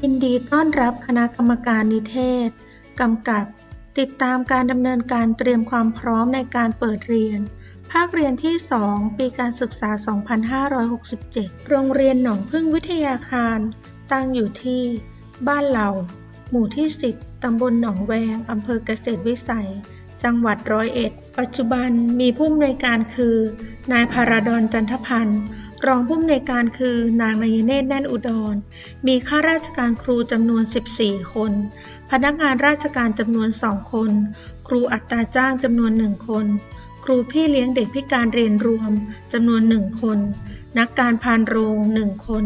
ยินดีต้อนรับคณะกรรมการนิเทศ กำกับ ติดตามการดำเนินการเตรียมความพร้อมในการเปิดเรียน ภาคเรียนที่ 2 ปีการศึกษา 2567 โรงเรียนหนองพึ่งวิทยาคาร ตั้งอยู่ที่ บ้านเหล่า หมู่ที่ 10 ตำบลหนองแวง อำเภอเกษตรวิสัย จังหวัดร้อยเอ็ด ปัจจุบันมีผู้อำนวยการคือ นายพาราดอนจันทพันธ์ รองผู้อำนวยการคือนางนายเนตรแน่นอุดร มีข้าราชการครูจำนวน 14 คน พนักงานราชการจำนวน 2 คน ครูอัตราจ้างจำนวน 1 คน ครูพี่เลี้ยงเด็กพิการเรียนรวมจำนวน 1 คน นักการพานโรง 1 คน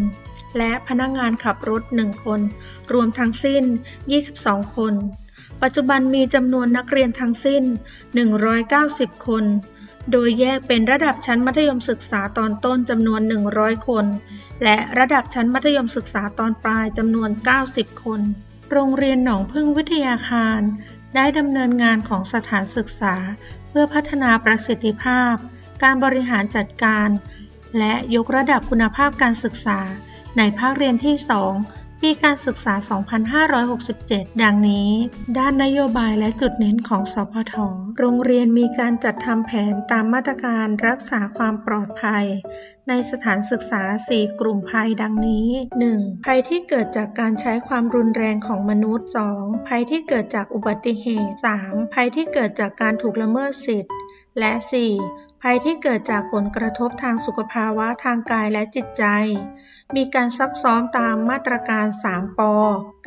และพนักงานขับรถ 1 คน รวมทั้งสิ้น 22 คน ปัจจุบันมีจำนวนนักเรียนทั้งสิ้น 190 คน โดยแยกเป็นระดับชั้นมัธยมศึกษาตอนต้นจำนวน 100 คน และระดับชั้นมัธยมศึกษาตอนปลายจำนวน 90 คน โรงเรียนหนองพึ่งวิทยาคาร ได้ดำเนินงานของสถานศึกษา เพื่อพัฒนาประสิทธิภาพ การบริหารจัดการ และยกระดับคุณภาพการศึกษา ในภาคเรียนที่ 2 ปีการศึกษา 2567 ดังนี้ ด้านนโยบายและจุดเน้นของสพท โรงเรียนมีการจัดทำแผนตามมาตรการรักษาความปลอดภัย ในสถานศึกษา 4 กลุ่มภัยดังนี้ 1. ภัยที่เกิดจากการใช้ความรุนแรงของมนุษย์ 2. ภัยที่เกิดจากอุบัติเหตุ 3. ภัยที่เกิดจากการถูกละเมิดสิทธิ์และ 4. ภัยที่เกิดจากผลกระทบทางสุขภาวะทางกายและจิตใจ มีการซักซ้อมตามมาตรการ 3ปอ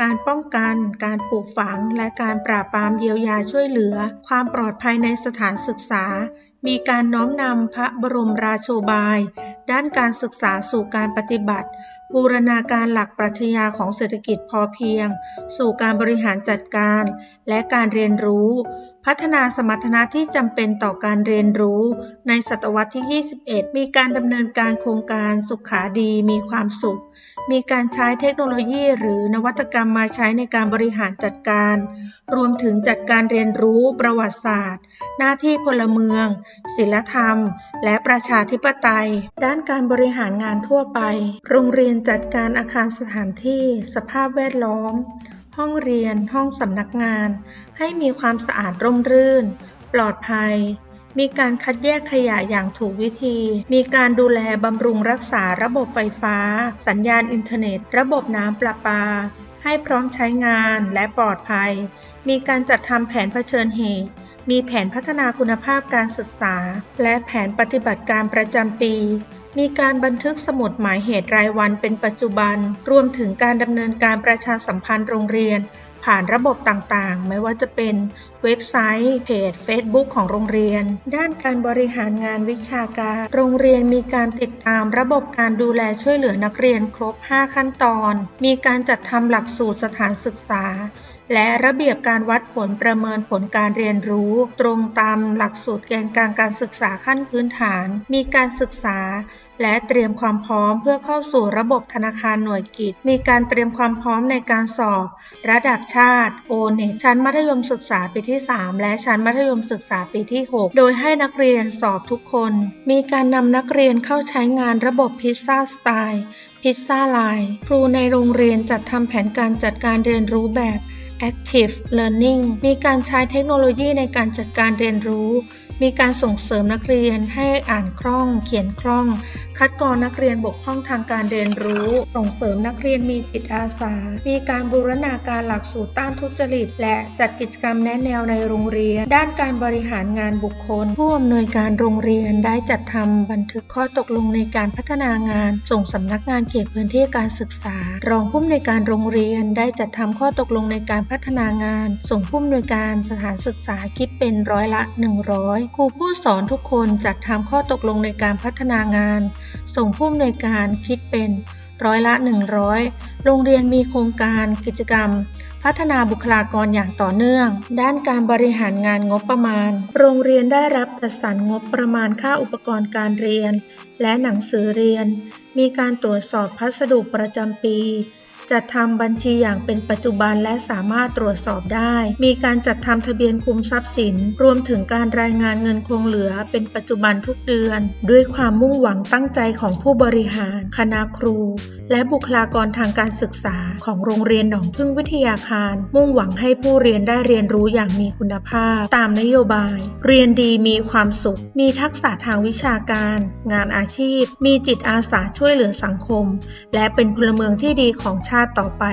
การป้องกัน การปลูกฝัง และการปราบปรามเยียวยาช่วยเหลือ ความปลอดภัยในสถานศึกษา มีการน้อมนำพระบรมราโชบาย ด้านการศึกษาสู่การปฏิบัติ บูรณาการหลักปรัชญาของเศรษฐกิจพอเพียง สู่การบริหารจัดการ และการเรียนรู้ พัฒนาสมรรถนะที่จำเป็นต่อการเรียนรู้ในศตวรรษที่ 21 มีการดำเนินการโครงการสุขาดีมีความสุข มีการใช้เทคโนโลยีหรือนวัตกรรมมาใช้ในการบริหารจัดการ รวมถึงจัดการเรียนรู้ประวัติศาสตร์ หน้าที่พลเมือง ศิลธรรม และประชาธิปไตย ด้านการบริหารงานทั่วไป โรงเรียนจัดการอาคารสถานที่ สภาพแวดล้อม ห้องเรียน ห้องสำนักงาน ให้มีความสะอาดร่มรื่น ปลอดภัย มีการคัดแยกขยะอย่างถูกวิธี มีการดูแลบำรุงรักษาระบบไฟฟ้า สัญญาณอินเทอร์เน็ต ระบบน้ำประปา ให้พร้อมใช้งานและปลอดภัย มีการจัดทำแผนเผชิญเหตุ มีแผนพัฒนาคุณภาพการศึกษา และแผนปฏิบัติการประจำปีมีการบันทึกสมุดหมายเหตุรายวันเป็นปัจจุบัน รวมถึงการดำเนินการประชาสัมพันธ์โรงเรียน ผ่านระบบต่างๆ ไม่ว่าจะเป็นเว็บไซต์ เพจ Facebook ของโรงเรียน ด้านการบริหารงานวิชาการ โรงเรียนมีการติดตามระบบการดูแลช่วยเหลือนักเรียนครบ 5 ขั้นตอน มีการจัดทำหลักสูตรสถานศึกษา และระเบียบการวัดผลประเมินผลการเรียนรู้ ตรงตามหลักสูตรแกนกลางการศึกษาขั้นพื้นฐาน มีการศึกษาและเตรียมความพร้อมเพื่อเข้าสู่ระบบธนาคารหน่วยกิจ มีการเตรียมความพร้อมในการสอบ ระดับชาติโอเนชั้นมัธยมศึกษาปีที่ 3 และชั้นมัธยมศึกษาปีที่ 6 โดยให้นักเรียนสอบทุกคน มีการนำนักเรียนเข้าใช้งานระบบพิซซ่าสไตล์พิซซ่าไลน์ครูในโรงเรียนจัดทำแผนการจัดการเรียนรู้แบบ Active Learning มีการใช้เทคโนโลยีในการจัดการเรียนรู้ มีการส่งเสริมนักเรียนให้อ่านคล่อง เขียนคล่อง คัดกรองนักเรียนบกพร่องทางการเรียนรู้ ส่งเสริมนักเรียนมีจิตอาสา มีการบูรณาการหลักสูตรต้านทุจริต และจัดกิจกรรมแนะแนวในโรงเรียน ด้านการบริหารงานบุคคล ผู้อำนวยการโรงเรียนได้จัดทำบันทึกข้อตกลงในการพัฒนางาน ส่งสำนักงานเขตพื้นที่การศึกษา รองผู้อำนวยการโรงเรียนได้จัดทำข้อตกลงในการพัฒนางาน ส่งผู้อำนวยการสถานศึกษาคิดเป็นร้อยละ 100 ครูผู้สอนทุกคนจัดทำข้อตกลงในการพัฒนางาน ส่งผู้อำนวยการคิดเป็นร้อยละ 100 โรงเรียนมีโครงการกิจกรรม พัฒนาบุคลากรอย่างต่อเนื่อง ด้านการบริหารงานงบประมาณ โรงเรียนได้รับจัดสรรงบประมาณค่าอุปกรณ์การเรียน และหนังสือเรียน มีการตรวจสอบพัสดุประจำปี จัดทำบัญชีอย่างเป็นปัจจุบันและสามารถตรวจสอบได้ มีการจัดทำทะเบียนคุมทรัพย์สิน รวมถึงการรายงานเงินคงเหลือเป็นปัจจุบันทุกเดือน ด้วยความมุ่งหวังตั้งใจของผู้บริหาร คณะครู และบุคลากรทางการศึกษาของโรงเรียนหนองพึ่งวิทยาคาร มุ่งหวังให้ผู้เรียนได้เรียนรู้อย่างมีคุณภาพ ตามนโยบาย เรียนดีมีความสุข มีทักษะทางวิชาการ งานอาชีพ มีจิตอาสาช่วยเหลือสังคม และเป็นพลเมืองที่ดีของชาติาติต่อไป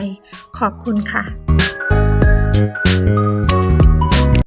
ขอบคุณค่ะ